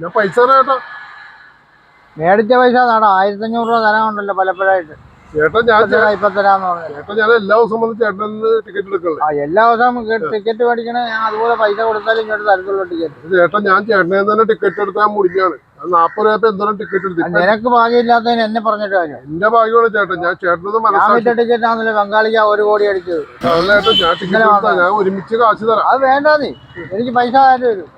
ഞാൻ പൈസ തരാട്ടോ ചേട്ടാ മേടിച്ച പൈസ നാടാ ആയിരത്തി അഞ്ഞൂറ് രൂപ തരാനുണ്ടല്ലോ പലപ്പോഴായിട്ട്. ചേട്ടാ ഞാൻ ഇപ്പൊ തരാന്ന് പറഞ്ഞു ഞാൻ എല്ലാ ദിവസവും വന്ന് ചേട്ടനിൽ ടിക്കറ്റ് എടുക്കല്ലേ? ആ എല്ലാ ദിവസവും ടിക്കറ്റ് മേടിക്കണേ ഞാൻ അതുപോലെ പൈസ കൊടുത്താലും ഇങ്ങോട്ട് തരത്തുള്ളൂ ടിക്കറ്റ് ചേട്ടൻ ഞാൻ ചേട്ടനെ തന്നെ ടിക്കറ്റ് എടുത്താൽ മുടിഞ്ഞാണ്. അത് നാപ്പത് രൂപ എന്തോരം ടിക്കറ്റ് എടുത്തു നിനക്ക് ഭാഗ്യമില്ലാത്തതിന് എന്നെ പറഞ്ഞിട്ട് കാര്യം. എന്റെ ഭാഗ്യമാണ് ചേട്ടൻ ഞാൻ ചേട്ടനത് മനസ്സിലാക്കി ടിക്കറ്റ് ആണല്ലോ ബംഗാളിക്ക് ഒരു കോടി അടിച്ചത്. ഞാൻ ടിക്കറ്റ് ഞാൻ ഒരുമിച്ച് കാശ് തരാം. അത് വേണ്ട നീ എനിക്ക് പൈസ തരാൻ വരും.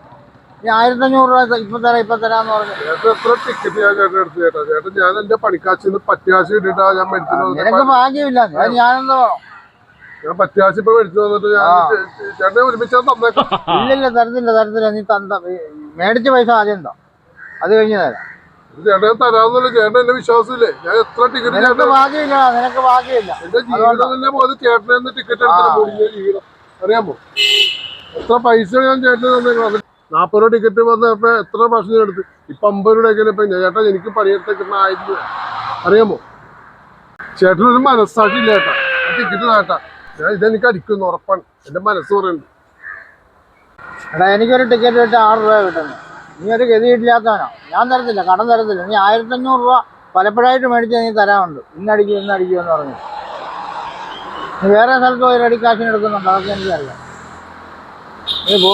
നീ ആയിരത്തി അഞ്ഞൂറ് രൂപ ഇപ്പൊ തരാം ഇപ്പൊ തരാന്ന് പറഞ്ഞു. ചേട്ടൻ എത്ര ടിക്കറ്റ് ഞാൻ ചേട്ടൻ എടുത്തു ചേട്ടാ? ചേട്ടൻ ഞാൻ എന്റെ പണിക്കാശിന്ന് പറ്റിയാശി ഇട്ടിട്ടാ ഞാൻ മേടിച്ചു നിനക്ക് ഭാഗ്യമില്ല. അത് ഞാനെന്താ ഞാൻ പറ്റിയാശി ഇപ്പൊ മേടിച്ചു വന്നിട്ട് ഞാൻ ചേ- ചേട്ടനെ ഒരുമിച്ച് ഞാൻ തന്നേക്കാം. ഇല്ലില്ല തരത്തില്ല തരത്തില്ല. നീ തന്ത മേടിച്ച പൈസ ആദ്യം എന്താ അത് കഴിഞ്ഞ് തരാം. ഇത് ചേട്ടൻ തരാന്നല്ല ചേട്ടൻ എന്റെ വിശ്വാസമില്ലേ? ഞാൻ എത്ര ടിക്കറ്റ് നിനക്ക് ചേട്ടൻ ഭാഗ്യമില്ല നിനക്ക് ഭാഗ്യമില്ല. എന്റെ ജീവിതം തന്നെ പോയത് ചേട്ടനെ ടിക്കറ്റ് എടുത്തിട്ട് മുടിഞ്ഞ ജീവിതം. അറിയാമോ? എത്ര പൈസ ഞാൻ ചേട്ടന് തന്നേക്കണം നാപ്പത് രൂപ ടിക്കറ്റ് വന്നപ്പോൾ എത്ര ഭക്ഷണം എടുത്ത്? ഇപ്പൊ അമ്പത് രൂപയൊക്കെ ഇപ്പൊ ചേട്ടാ എനിക്ക് പണിയെടുത്തേക്കുന്ന കിട്ടുന്ന ആയിരം രൂപ. അറിയാമോ? ചേട്ടനൊരു മനസ്സാക്ഷി ചേട്ടാ. ടിക്കറ്റ് ചേട്ടാ. ഞാൻ ഇതെനിക്ക് അടിക്കുന്നു ഉറപ്പാണ്. എന്റെ മനസ്സ് പറയുന്നുണ്ട് എടാ എനിക്കൊരു ടിക്കറ്റ് വെച്ച് ആറ് രൂപ കിട്ടുന്നു. നീ ഒരു ഗതി ഇല്ലാത്തവനാ. ഞാൻ തരത്തില്ല കടം തരത്തില്ല. നീ ആയിരത്തി അഞ്ഞൂറ് രൂപ പലപ്പോഴായിട്ട് മേടിച്ച് നീ തരാനുണ്ട്. ഇന്നടിക്കും ഇന്നടിക്കും എന്ന് പറഞ്ഞു. നീ വേറെ സ്ഥലത്ത് പോയി റെഡി കാശിന് അതൊക്കെ എനിക്കറിയാം. നീ പോ.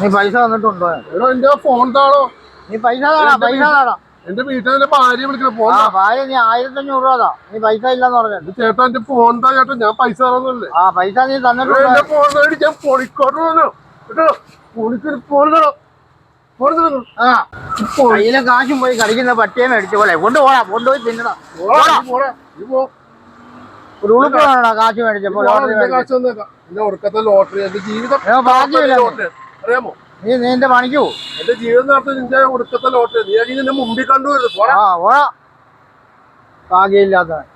നീ പൈസ തന്നിട്ടുണ്ടോ? എടോ എന്റെ ഫോൺ താടോ. നീ പൈസ താടാ പൈസ താടാ. എന്റെ വീട്ടിലെ ഭാര്യ വിളിക്കണ ഫോൺ ഭാര്യ നീ ആയിരത്തി അഞ്ഞൂറ് രൂപ താ. നീ പൈസ ഇല്ലെന്ന് പറഞ്ഞു. ചേട്ടാ എന്റെ ഫോൺ താ ചേട്ടാ. ഞാൻ പൈസ തരാന്നല്ലേ. ആ പൈസ നീ തന്നിട്ടുണ്ട്? എന്റെ ഫോൺ ഞാൻ പൊളിക്കോട്ട് കേട്ടോ പൊളിക്കൊരു ഫോൺ കയ്യിലെ കാശും പോയി കളിക്കുന്ന പട്ടിയെ മേടിച്ചു പോലെ. കൊണ്ടുപോടാ കൊണ്ടുപോയി തിന്നടാ. ഒരു ഉളുപ്പ് കാശ് മേടിച്ചപ്പോ ലോട്ടറി ഭാഗ്യമില്ല അറിയാമോ? നീ നീ എന്റെ പണിക്ക് എന്റെ ജീവിതം നടത്തി നിന്റെ ഉടുക്കത്തെ ലോട്ടറി. നീ നിന്നെ മുമ്പിൽ കണ്ടുവരുത് പോടാ. ആ ഓടാ ഭാഗ്യമില്ലാത്തവൻ.